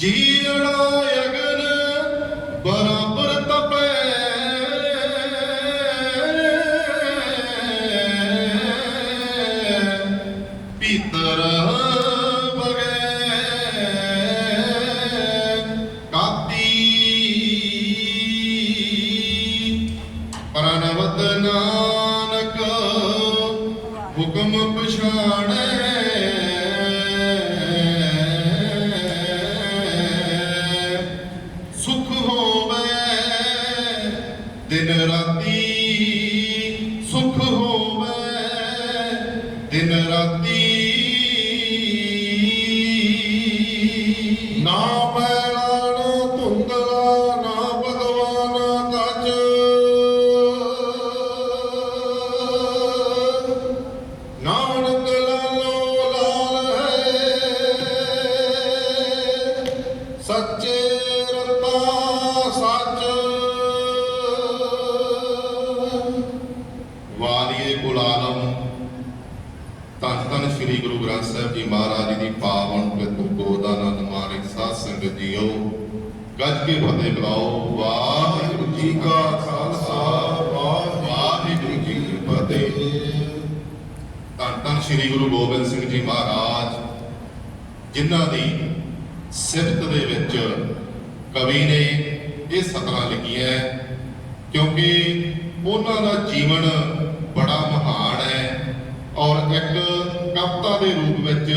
ਜੀਣਾ ਅਗਨ ਬਰਾਬਰ ਗ੍ਰੰਥ ਜੀ ਮਹਾਰਾਜ ਦੀ ਪਾਵਨ ਪਵਿੱਤਰ ਗੋਦ ਆਨੰਦ ਮਾਨਿਕ ਸਾਧ ਸੰਗਤ ਜੀਓ। ਗੱਜ ਕੇ ਫਤਿਹ ਬੁਲਾਓ। ਵਾਹਿਗੁਰੂ ਜੀ ਕਾ ਖਾਲਸਾ, ਵਾਹਿਗੁਰੂ ਜੀ ਕੀ ਫਤਿਹ। ਧੰਨ ਧੰਨ ਸ੍ਰੀ ਗੁਰੂ ਗੋਬਿੰਦ ਸਿੰਘ ਜੀ ਮਹਾਰਾਜ, ਜਿਨ੍ਹਾਂ ਦੀ ਸਿਫਤ ਦੇ ਵਿੱਚ ਕਵੀ ਨੇ ਇਹ ਸਤਰਾਂ ਲਿਖੀਆਂ ਕਿਉਂਕਿ ਉਹਨਾਂ ਦਾ ਜੀਵਨ ਬੜਾ ਮਹਾਨ ਹੈ ਔਰ ਇੱਕ ਕਵਿਤਾ ਦੇ ਰੂਪ ਵਿੱਚ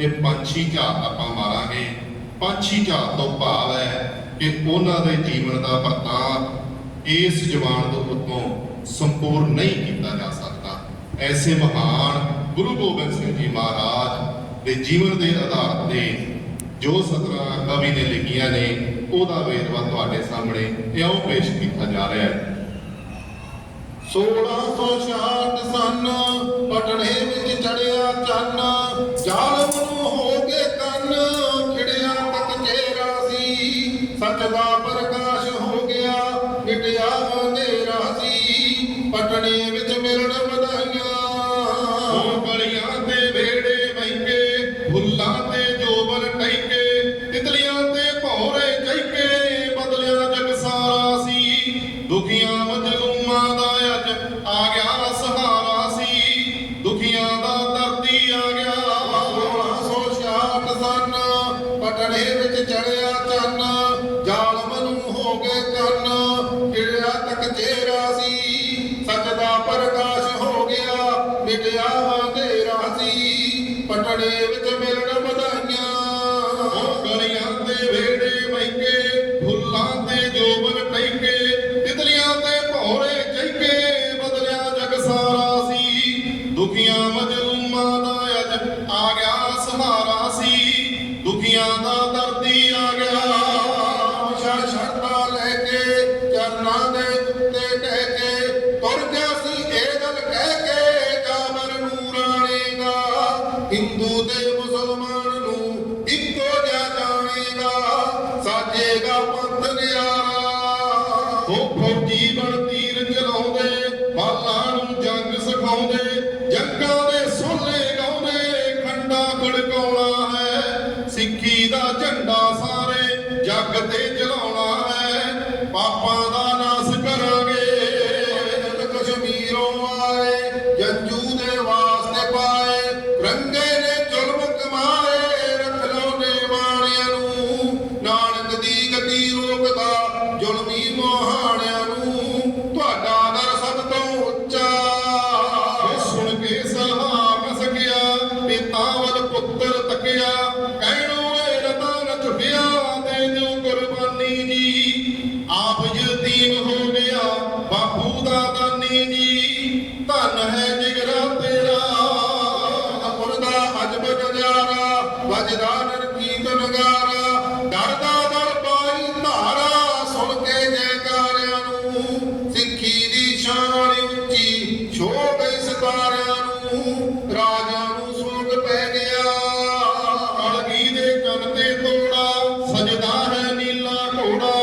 ਇਹ ਪੰਛੀ ਝਾਤ ਆਪਾਂ ਮਾਰਾਂਗੇ। ਪੰਛੀ ਝਾਤ ਤੋਂ ਭਾਵ ਹੈ ਕਿ ਉਹਨਾਂ ਦੇ ਜੀਵਨ ਦਾ ਵਰਤਾਂਤ ਇਸ ਜਵਾਨ ਤੋਂ ਉੱਤੋਂ ਸੰਪੂਰਨ ਨਹੀਂ ਕੀਤਾ ਜਾ ਸਕਦਾ। ਐਸੇ ਮਹਾਨ ਗੁਰੂ ਗੋਬਿੰਦ ਸਿੰਘ ਜੀ ਮਹਾਰਾਜ ਦੇ ਜੀਵਨ ਦੇ ਆਧਾਰ ਤੇ ਜੋ ਸਤਰਾਂ ਕਵੀ ਨੇ ਲਿਖੀਆਂ ਨੇ, ਉਹਦਾ ਵੇਰਵਾ ਤੁਹਾਡੇ ਸਾਹਮਣੇ ਇਉਂ ਪੇਸ਼ ਕੀਤਾ ਜਾ ਰਿਹਾ ਹੈ। 1666 ਸਨ, ਪਟਣੇ ਵਿੱਚ ਚੰਨ ਜ਼ਾਲਮ ਨੂੰ ਹੋ ਕੇ ਕੰਨ ਖਿੜਿਆ ਤੱਕ ਚਿਹਰਾ ਸੀ ਸੱਚ ਦਾ ਪਰ ਮਿਟਿਆ ਸੀ ਪਟੜੇ ਵਿੱਚ ਮਿਲਣ ਵਧਾਈਆਂ। ਹੁਣ ਗਲੀਆਂ ਤੇ ਵੇੜੇ ਮਹਿੰਗੇ ਫੁੱਲਾਂ ਤੇ ਜੋਬਨ ਟੈਂਕੇ ਤਿਤਲੀਆਂ ਤੇ ਭੌਰੇ ਚੈਕੇ ਬਦਲਿਆ ਜਗ ਸਾਰਾ ਸੀ। ਦੁਖੀਆਂ ਮਜਲੂਮਾਂ ਦਾ ਅੱਜ ਆ ਗਿਆ ਸਹਾਰਾ ਸੀ। ਦੁਖੀਆਂ ਦਾ ਦਰਦੀ ਹਿੰਦੂ ਤੇ ਮੁਸਲਮਾਨ ਨੂੰ ਇੱਕੋ ਜਿਹਾ ਜਾਣੇਗਾ, ਸਾਜੇਗਾ ਪੰਥ ਨਿਆਰਾ। ਉਹ ਫੌਜੀ ਬਣ ਤੀਰ ਚਲਾਉਂਦੇ, ਬਾਲਾਂ ਨੂੰ ਜੰਗ ਸਿਖਾਉਂਦੇ, ਜੰਗਾਂ ਦੇ ਸੋਲੇ ਗਾਉਂਦੇ, ਖੰਡਾ ਖੜਕਾਉਣਾ ਹੈ। ਨਜ਼ਾਰਾ ਵਜਦਾ ਨਗਾਰਾ ਡਰਦਾ ਦਰ ਪਾਈ ਧਾਰਾ, ਸੁਣ ਕੇ ਜੈਕਾਰਿਆਂ ਨੂੰ ਸਿੱਖੀ ਦੀ ਸ਼ਾਨ ਉੱਚੀ ਛੋ ਗਈ ਸਿਤਾਰਿਆਂ ਨੂੰ, ਰਾਜਾਂ ਨੂੰ ਸੋਗ ਪੈ ਗਿਆ। ਅਲਗੀ ਦੇ ਕੰਨ ਤੇ ਤੋੜਾ, ਸਜਦਾ ਹੈ ਨੀਲਾ ਘੋੜਾ,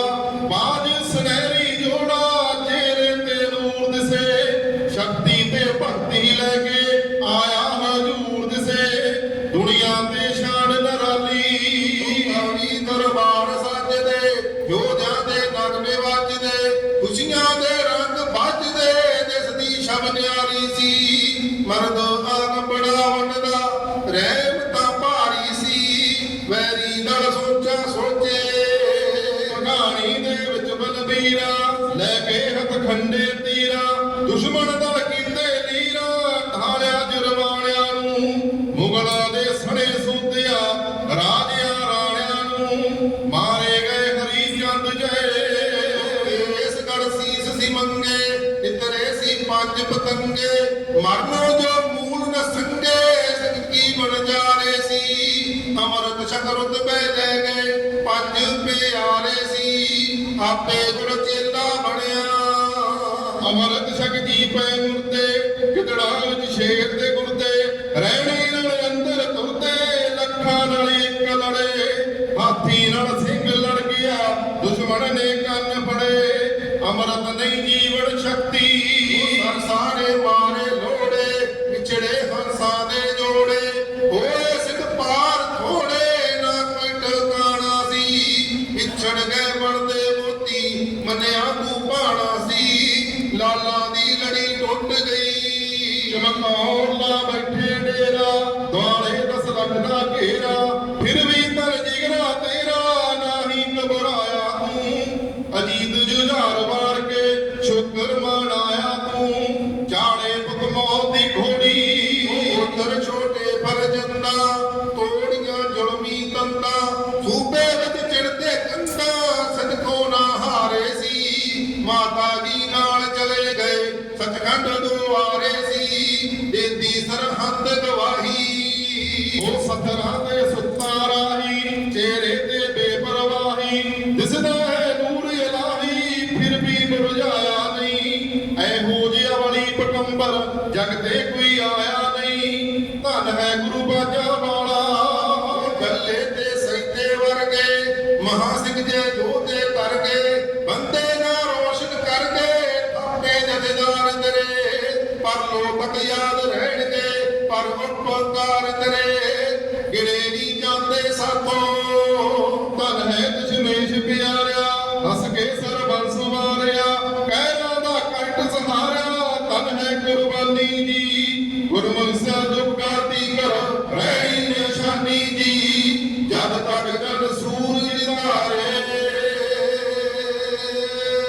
ਬਾਜ ਸੁਨਹਿਰੀ ਜੋੜਾ, ਚਿਹਰੇ ਤੇ ਨੂਰ ਦਿਸੇ, ਸ਼ਕਤੀ ਤੇ ਭਗਤੀ العريسي مرضى آل ਪੰਜ ਪਤੰਗੇ ਮਰਨੋ ਜੋ ਮੂਲ ਨ ਕੀ ਬਣ ਜਾਰੇ ਸੀ? ਅਮਰਤ ਸ਼ਕਰਤ ਬੈ ਲੈ ਗਏ, ਪੰਜ ਪਿਆਰੇ ਸੀ। ਆਪੇ ਗੁਰ ਚੇਲਾ ਬਣਿਆ। ਅਮਰਤ ਸ਼ਕ ਜੀ ਪੈ ਮੁਰਦੇ ਗਿਦੜਾ ਵਿੱਚ ਸ਼ੇਰ ਦੇ ਗੁਰਦੇ ਰਹਿਣੇ ਗਈ ਚਮਕੌਰ ਲਾ ਉਹ ਸੱਜਣਾ ਚਿਹਰੇ ਤੇ ਬੇਪਰਵਾਹੀ, ਦਿਸਦਾ ਹੈ ਨੂਰ ਇਲਾਹੀ, ਫਿਰ ਵੀ ਮੁਰਝਾਇਆ ਨਹੀਂ। ਐਹੋ ਜਿਹਾ ਵਾਲੀ ਪਟੰਬਰ, ਜਗ ਤੇ ਕੋਈ ਆਇਆ ਨਹੀਂ। ਧੰਨ ਹੈ ਗੁਰੂ ਬਾਜਾ ਵਾਲਾ, ਗੱਲੇ ਤੇ ਸੈਤੇ ਵਰਗੇ, ਮਹਾ ਸਿੰਘ ਜੇ ਜੋਤੇ ਕਰ ਗਏ ਬੰਦੇ ਨਾ ਰੋਸ਼ਨ ਕਰਕੇ ਆਪਣੇ ਜਥੇਦਾਰ ਤੇਰੇ। ਪਰ ਲੋਕ ਯਾਦ ਰਹਿਣਗੇ, ਪਰ ਉਪਕਾਰ ਤੇਰੇ। ਗਿਣੇ ਨਹੀਂ ਜਾਂਦੇ ਸਾਥੋਂ ਧੰਨ ਹੈ ਦਸ਼ਮੇਸ਼ ਪਿਆਰਿਆ, ਹੱਸ ਕੇ ਸਰਬੰਸ ਵਾਰਿਆ। ਕਹਿਰਾਂ ਦਾ ਕੰਟ ਸਹਾਰਿਆ ਧੰਨ ਹੈ ਕੁਰਬਾਨੀ ਜੀ, ਗੁਰਮੁਖ